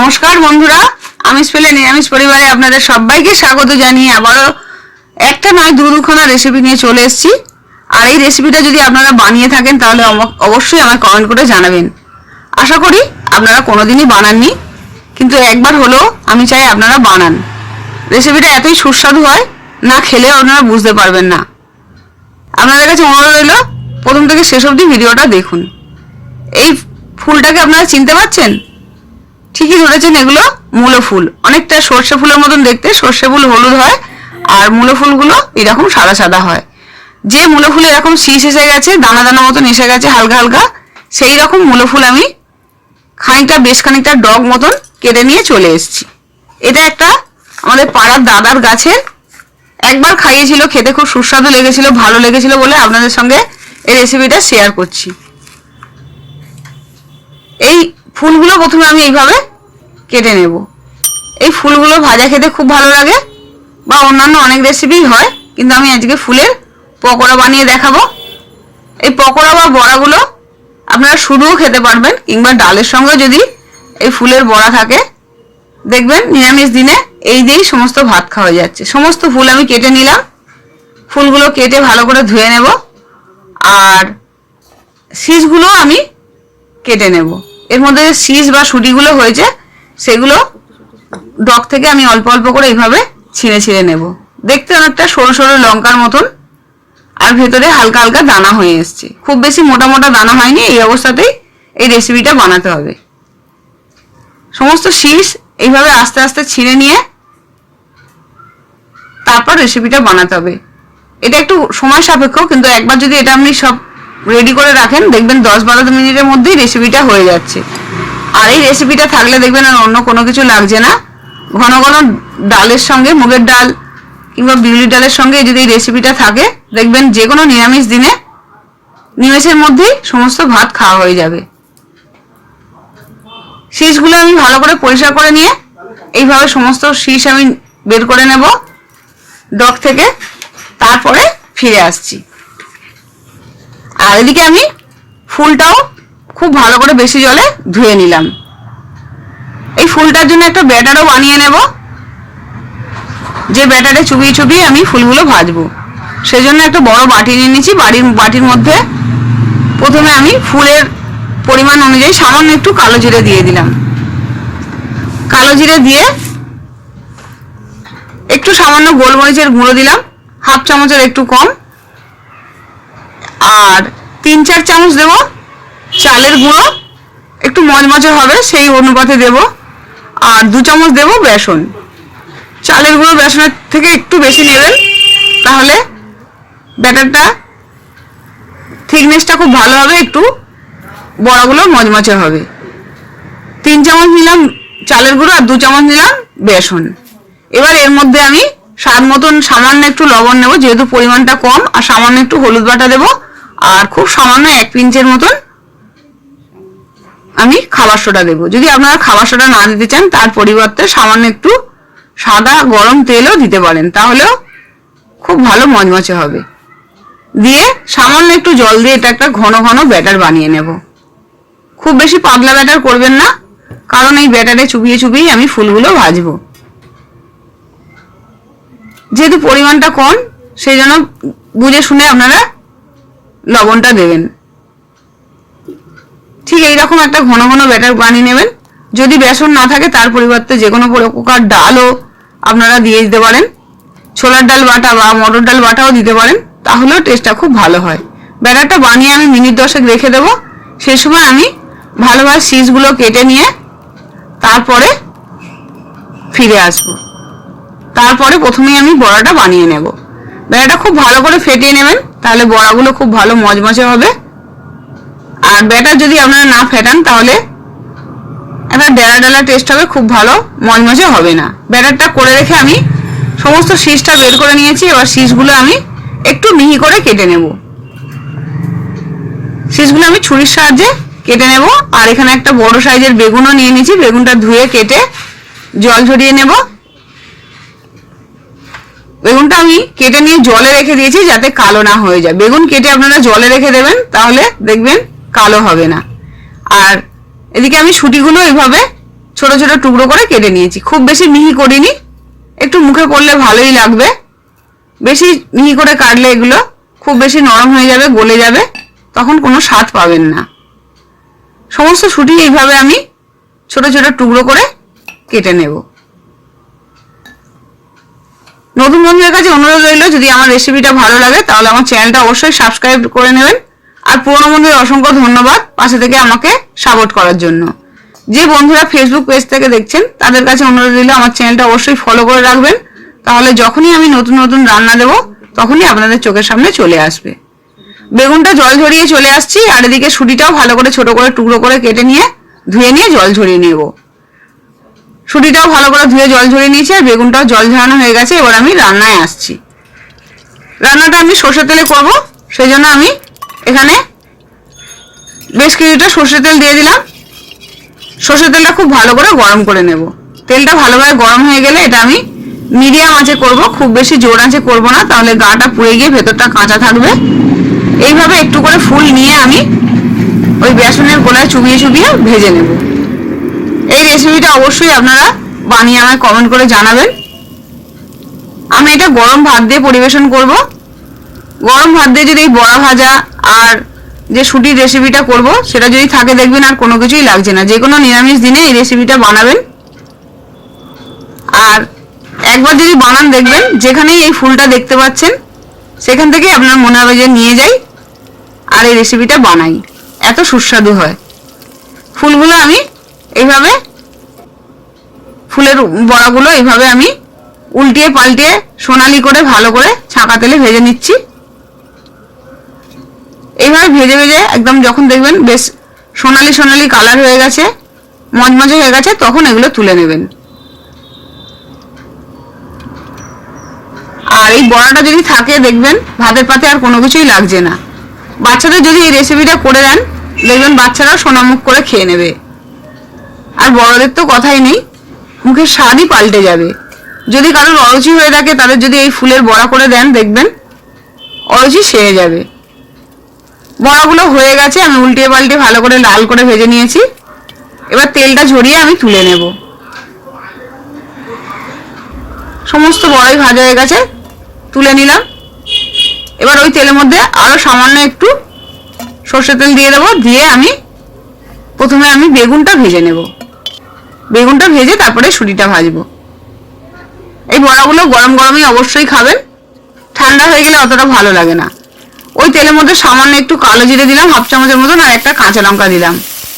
নমস্কার বন্ধুরা, আমিষ পেলে নিরামিষ পরিবারে আপনাদের সবাইকে স্বাগত জানিয়ে আবারও একটা নয়, দু দুখানা রেসিপি নিয়ে চলে এসেছি। আর এই রেসিপিটা যদি আপনারা বানিয়ে থাকেন, তাহলে অবশ্যই আমায় কমেন্ট করে জানাবেন। আশা করি আপনারা কোনোদিনই বানাননি, কিন্তু একবার হলেও আমি চাই আপনারা বানান। রেসিপিটা এতই সুস্বাদু হয়, না খেলে আপনারা বুঝতে পারবেন না। আপনাদের কাছে অনুরোধ রইল, প্রথম থেকে শেষ অবধি ভিডিওটা দেখুন। এই ফুলটাকে আপনারা চিনতে পারছেন? ঠিকই ধরেছেন এগুলো মূলো ফুল। অনেকটা সর্ষে ফুলের মতন দেখতে। সর্ষে ফুল হলুদ হয় আর মূলো ফুলগুলো এরকম সাদা সাদা হয়। যে মূলো ফুল এরকম শীষ এসে গেছে, দানা দানা মতন এসে গেছে, হালকা হালকা, সেই রকম মূলো ফুল আমি খানিকটা, বেশ খানিকটা ডগ মতন কেটে নিয়ে চলে এসেছি। এটা একটা আমাদের পাড়ার দাদার গাছের একবার খাইয়েছিল, খেতে খুব সুস্বাদু লেগেছিল, ভালো লেগেছিল বলে আপনাদের সঙ্গে এই রেসিপিটা শেয়ার করছি। এই ফুলগুলো প্রথমে আমি এইভাবে কেটে নেব। এই ফুলগুলো ভাজা খেতে খুব ভালো লাগে, বা অন্যান্য অনেক রেসিপিই হয়, কিন্তু আমি আজকে ফুলের পকোড়া বানিয়ে দেখাবো। এই পকোড়া বা বড়াগুলো আপনারা শুধুও খেতে পারবেন, কিংবা ডালের সঙ্গে যদি এই ফুলের বড়া থাকে। দেখবেন নিরামিষ দিনে এই দিয়েই সমস্ত ভাত খাওয়া যাচ্ছে। সমস্ত ফুল আমি কেটে নিলাম। ফুলগুলো কেটে ভালো করে ধুয়ে নেব, আর শীষগুলো আমি কেটে নেব। এর মধ্যে শীষ বা সুটিগুলো হয়েছে সেগুলো ডক থেকে আমি অল্প অল্প করে এইভাবে ছিঁড়ে ছিঁড়ে নেব। দেখতে অনেকটা সরু সরু লঙ্কার মতন, আর ভেতরে হালকা হালকা দানা হয়ে এসছে। খুব বেশি মোটা মোটা দানা হয়নি, এই অবস্থাতেই এই রেসিপিটা বানাতে হবে। সমস্ত শীষ এইভাবে আস্তে আস্তে ছিঁড়ে নিয়ে তারপর রেসিপিটা বানাতে হবে। এটা একটু সময় সাপেক্ষ, কিন্তু একবার যদি এটা আপনি সব রেডি করে রাখেন, দেখবেন দশ বারো মিনিটের মধ্যেই রেসিপিটা হয়ে যাচ্ছে। আর এই রেসিপিটা থাকলে দেখবেন আর অন্য কোনো কিছু লাগছে না। ঘন ঘন ডালের সঙ্গে, মুগের ডাল কিংবা বিউলি ডালের সঙ্গে যদি এই রেসিপিটা থাকে, দেখবেন যে কোনো নিরামিষ দিনে নিমেষের মধ্যেই সমস্ত ভাত খাওয়া হয়ে যাবে। শীষগুলো আমি ভালো করে পরিষ্কার করে নিয়ে এইভাবে সমস্ত শীষ আমি বের করে নেব ডগ থেকে, তারপরে ফিরে আসছি। আর এদিকে আমি ফুলটাও খুব ভালো করে বেশি জলে ধুয়ে নিলাম। এই ফুলটার জন্য একটা ব্যাটারও বানিয়ে নেব। যে ব্যাটারে চুবিয়ে চুবিয়ে আমি ফুলগুলো ভাজবো। সেজন্য একটা বড় বাটি নিয়ে নিয়েছি। বাড়ির, বাটির মধ্যে প্রথমে আমি ফুলের পরিমাণ অনুযায়ী সামান্য একটু কালো জিরে দিয়ে দিলাম। কালো জিরে দিয়ে একটু সামান্য গোলমরিচের গুঁড়ো দিলাম। হাফ চামচের একটু কম। আর তিন, চার চামচ দেব চালের গুঁড়ো, একটু মচমচে হবে, সেই অনুপাতে দেব। আর দু চামচ দেব বেসন। চালের গুঁড়ো বেসনের থেকে একটু বেশি নেবেন, তাহলে ব্যাটারটা থিকনেসটা খুব ভালো হবে, একটু বড়াগুলো মচমচে হবে। তিন চামচ নিলাম চালের গুঁড়ো আর দু চামচ নিলাম বেসন। এবার এর মধ্যে আমি স্বাদ মতন সামান্য একটু লবণ নেব, যেহেতু পরিমাণটা কম, আর সামান্য একটু হলুদ বাটা দেবো, আর খুব সামান্য এক পিঞ্চের মতন আমি খাবার সোডা দেবো। যদি আপনারা খাবার সোডা না দিতে চান, তার পরিবর্তে সামান্য একটু সাদা গরম তেলও দিতে পারেন, তাহলেও খুব ভালো মচমচে হবে। দিয়ে সামান্য একটু জল দিয়ে এটা একটা ঘন ঘন ব্যাটার বানিয়ে নেব। খুব বেশি পাতলা ব্যাটার করবেন না, কারণ এই ব্যাটারে চুবিয়ে চুবিয়ে আমি ফুলগুলো ভাজবো। যেহেতু পরিমাণটা কম, সেই জন্য বুঝে শুনে আপনারা লবণটা দেবেন। ঠিক এইরকম একটা ঘন ঘন ব্যাটার বানিয়ে নেবেন। যদি বেসন না থাকে, তার পরিবর্তে যে কোনো প্রকার ডালও আপনারা দিয়ে দিতে পারেন। ছোলার ডাল বাটা বা মটর ডাল বাটাও দিতে পারেন, তাহলেও টেস্টটা খুব ভালো হয়। ব্যাটারটা বানিয়ে আমি মিনিট দশেক রেখে দেবো। সেই সময় আমি ভালোভাবে সিজগুলো কেটে নিয়ে তারপরে ফিরে আসব। তারপরে প্রথমেই আমি বড়াটা বানিয়ে নেব। বড়াটা খুব ভালো করে ফেটিয়ে নেবেন, তাহলে বড়াগুলো খুব ভালো মচমচে হবে। আর ব্যাটার যদি আপনারা না ফেটান তাহলে একটা ডেলা ডেলা টেস্ট হবে, খুব ভালো। মচমচে হবে না। ব্যাটারটা করে রেখে আমি সমস্ত শীষটা বের করে নিয়েছি, এবার শীষগুলো আমি একটু মিহি করে কেটে নেব। শীষগুলো আমি ছুরির সাহায্যে কেটে নেব, আর এখানে একটা বড় সাইজের বেগুনও নিয়ে নিয়েছি, বেগুনটা ধুয়ে কেটে জল ঝরিয়ে নেব। বেগুনটা আমি কেটে নিয়ে জলে রেখে দিয়েছি যাতে কালো না হয়ে যায়। বেগুন কেটে আপনারা জলে রেখে দেবেন, তাহলে দেখবেন কালো হবে না। আর এদিকে আমি সুটিগুলো এইভাবে ছোট ছোট টুকরো করে কেটে নিয়েছি। খুব বেশি মিহি করিনি। একটু মুখে পড়লে ভালোই লাগবে। বেশি মিহি করে কাটলে এগুলো খুব বেশি নরম হয়ে যাবে, গলে যাবে, তখন কোনো স্বাদ পাবেন না। সমস্ত শুটি এইভাবে আমি ছোট ছোট টুকরো করে কেটে নেব। নতুন বন্ধুদের কাছে অনুরোধ রইল, যদি আমার রেসিপিটা ভালো লাগে, তাহলে আমার চ্যানেলটা অবশ্যই সাবস্ক্রাইব করে নেবেন। আর পুরোনো বন্ধুদের অসংখ্য ধন্যবাদ পাশে থেকে আমাকে সাপোর্ট করার জন্য। যে বন্ধুরা ফেসবুক পেজ থেকে দেখছেন, তাদের কাছে অনুরোধ দিলে আমার চ্যানেলটা অবশ্যই ফলো করে রাখবেন। তাহলে যখনই আমি নতুন নতুন রান্না দেবো, তখনই আপনাদের চোখের সামনে চলে আসবে। বেগুনটা জল ঝরিয়ে চলে আসছি, আর এদিকে সুটিটাও ভালো করে ছোট করে টুকরো করে কেটে নিয়ে ধুয়ে নিয়ে জল ঝরিয়ে নেব। সুটিটাও ভালো করে ধুয়ে জল ঝরিয়ে নিয়েছি, আর বেগুনটাও জল ঝরানো হয়ে গেছে, এবার আমি রান্নায় আসছি। রান্নাটা আমি সর্ষের তেলে করব সেই জন্য আমি এখানে বেশ কিছুটা সর্ষের তেল দিয়ে দিলাম। সর্ষের তেলটা খুব ভালো করে গরম করে নেব। তেলটা ভালোভাবে গরম হয়ে গেলে এটা আমি মিডিয়াম আঁচে করব, খুব বেশি জোর আঁচে করব না, তাহলে গাটা পুড়ে গিয়ে ভেতরটা কাঁচা থাকবে। এইভাবে একটু করে ফুল নিয়ে আমি ওই বেসনের গোলায় চুবিয়ে চুবিয়ে ভেজে নেব। এই রেসিপিটা অবশ্যই আপনারা বানিয়ে আমায় কমেন্ট করে জানাবেন। আমি এটা গরম ভাত দিয়ে পরিবেশন করব। গরম ভাত দিয়ে যদি বড়া ভাজা আর যে সুটির রেসিপিটা করব, সেটা যদি থাকে দেখবেন আর কোনো কিছুই লাগছে না। যে কোনো নিরামিষ দিনে এই রেসিপিটা বানাবেন। আর একবার যদি বানান দেখবেন, যেখানেই এই ফুলটা দেখতে পাচ্ছেন, সেখান থেকেই আপনার মনে হবে যে নিয়ে যাই আর এই রেসিপিটা বানাই। এত সুস্বাদু হয়। ফুলগুলো আমি এইভাবে, ফুলের বড়াগুলো এইভাবে আমি উল্টিয়ে পাল্টিয়ে সোনালি করে ভালো করে ছাঁকা তেলে ভেজে নিচ্ছি। এইভাবে ভেজে ভেজে একদম যখন দেখবেন বেশ সোনালি সোনালি কালার হয়ে গেছে, মজমজে হয়ে গেছে, তখন এগুলো তুলে নেবেন। আর এই বড়াটা যদি থাকে দেখবেন, ভাতের পাতে আর কোনো কিছুই লাগছে না। বাচ্চাদের যদি এই রেসিপিটা করে দেন, দেখবেন বাচ্চারাও সোনামুখ করে খেয়ে নেবে। আর বড়দের তো কথাই নেই, মুখের স্বাদই পাল্টে যাবে। যদি কারোর অরুচি হয়ে থাকে, তাদের যদি এই ফুলের বড়া করে দেন, দেখবেন অরুচি সেরে যাবে। বড়াগুলো হয়ে গেছে, আমি উল্টিয়ে পাল্টে ভালো করে লাল করে ভেজে নিয়েছি। এবার তেলটা ঝরিয়ে আমি তুলে নেব। সমস্ত বড়াই ভাজা হয়ে গেছে, তুলে নিলাম। এবার ওই তেলের মধ্যে আরও সামান্য একটু সর্ষে তেল দিয়ে দেবো, দিয়ে আমি প্রথমে আমি বেগুনটা ভেজে নেব। বেগুনটা ভেজে তারপরে সুটিটা ভাজবো। এই বড়াগুলো গরম গরমই অবশ্যই খাবেন। ঠান্ডা হয়ে গেলে অতটা ভালো লাগে না। ওই তেলের মধ্যে সামান্য একটু কালো জিরে দিলাম, হাফ চামচের মতন, আর একটা কাঁচা লঙ্কা দিলাম।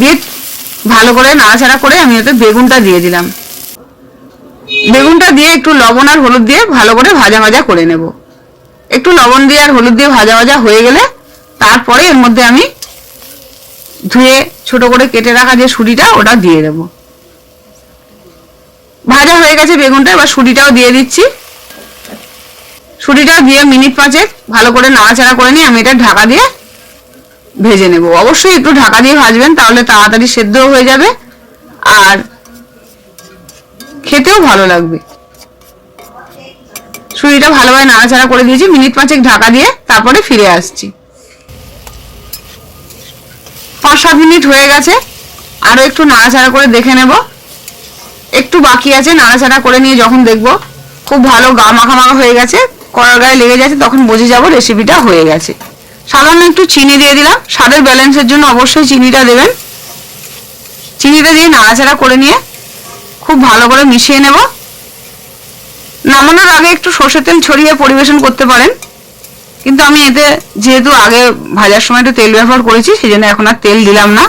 দিয়ে ভালো করে নাড়াচাড়া করে আমি ওতে বেগুনটা দিয়ে দিলাম। বেগুনটা দিয়ে একটু লবণ আর হলুদ দিয়ে ভালো করে ভাজা ভাজা করে নেব। একটু লবণ দিয়ে আর হলুদ দিয়ে ভাজা ভাজা হয়ে গেলে তারপরে এর মধ্যে আমি ধুয়ে ছোট করে কেটে রাখা যে সুটিটা ওটা দিয়ে দেব। ভাজা হয়ে গেছে বেগুনটা, এবার সুটিটাও দিয়ে দিচ্ছি। সুটিটাও দিয়ে মিনিট পাঁচেক ভালো করে নাড়াচাড়া করে নিয়ে আমি এটা ঢাকা দিয়ে ভেজে নেব। অবশ্যই একটু ঢাকা দিয়ে ভাজবেন, তাহলে তাড়াতাড়ি সেদ্ধও হয়ে যাবে আর খেতেও ভালো লাগবে। সুরিটা ভালোভাবে নাড়াচাড়া করে দিয়েছি, মিনিট পাঁচেক ঢাকা দিয়ে তারপরে ফিরে আসছি। পাঁচ সাত মিনিট হয়ে গেছে, আরও একটু নাড়াচাড়া করে দেখে নেব। একটু বাকি আছে, নাড়াচাড়া করে নিয়ে যখন দেখব, খুব ভালো গা মাখা মাখা হয়ে গেছে কড়ার গায়ে লেগে যাচ্ছে, তখন বুঝে যাব রেসিপিটা হয়ে গেছে। সামান্য একটু চিনি দিয়ে দিলাম। স্বাদের ব্যালেন্সের জন্য অবশ্যই চিনিটা দেবেন। চিনিটা দিয়ে নাড়াচাড়া করে নিয়ে খুব ভালো করে মিশিয়ে নেব। নামানোর আগে একটু সর্ষের তেল ছড়িয়ে পরিবেশন করতে পারেন। কিন্তু আমি এতে যেহেতু আগে ভাজার সময় একটু তেল ব্যবহার করেছি সেই জন্য এখন আর তেল দিলাম না।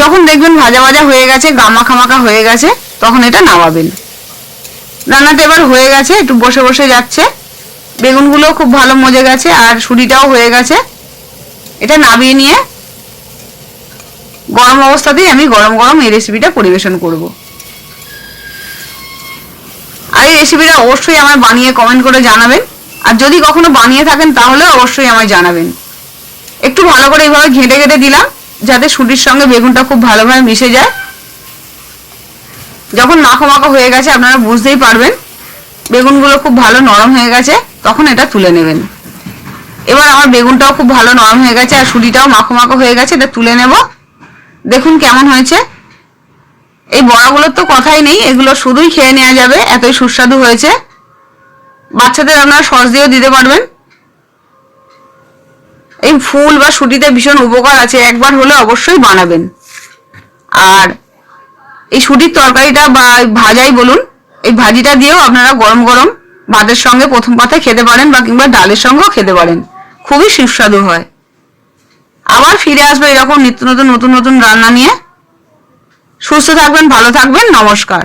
যখন দেখবেন ভাজা ভাজা হয়ে গেছে গামা খামাকা হয়ে গেছে, তখন এটা নামাবেন। রান্নাটা এবার হয়ে গেছে, একটু বসে বসে যাচ্ছে। বেগুনগুলো খুব ভালো মজে গেছে, আর সুরিটাও হয়ে গেছে। এটা নামিয়ে নিয়ে গরম অবস্থাতেই আমি গরম গরম এই রেসিপিটা পরিবেশন করব। আর এই রেসিপিটা অবশ্যই আমার বানিয়ে কমেন্ট করে জানাবেন। আর যদি কখনো বানিয়ে থাকেন তাহলে অবশ্যই আমায় জানাবেন। একটু ভালো করে এইভাবে ঘেঁটে ঘেঁটে দিলাম, যাতে সুটির সঙ্গে বেগুনটা খুব ভালোভাবে মিশে যায়। যখন মাখো মাখো হয়ে গেছে, আপনারা বুঝতেই পারবেন, বেগুনগুলো খুব ভালো নরম হয়ে গেছে, তখন এটা তুলে নেবেন। এবার আমার বেগুনটাও খুব ভালো নরম হয়ে গেছে, আর সুটিটাও মাখো মাখো হয়ে গেছে, এটা তুলে নেব। দেখুন কেমন হয়েছে। এই বড়াগুলোর তো কথাই নেই, এগুলো শুধুই খেয়ে নেওয়া যাবে, এতই সুস্বাদু হয়েছে। বাচ্চাদের আপনারা সস দিয়েও দিতে পারবেন। এই ফুল বা সুটিতে ভীষণ উপকার আছে, একবার হলে অবশ্যই বানাবেন। আর এই সুটির তরকারিটা বা ভাজাই বলুন, এই ভাজিটা দিয়েও আপনারা গরম গরম ভাতের সঙ্গে প্রথম পাতে খেতে পারেন বা কিংবা ডালের সঙ্গেও খেতে পারেন। খুবই সুস্বাদু হয়। আবার ফিরে আসবে এরকম নিত্য নতুন নতুন নতুন রান্না নিয়ে। সুস্থ থাকবেন, ভালো থাকবেন, নমস্কার।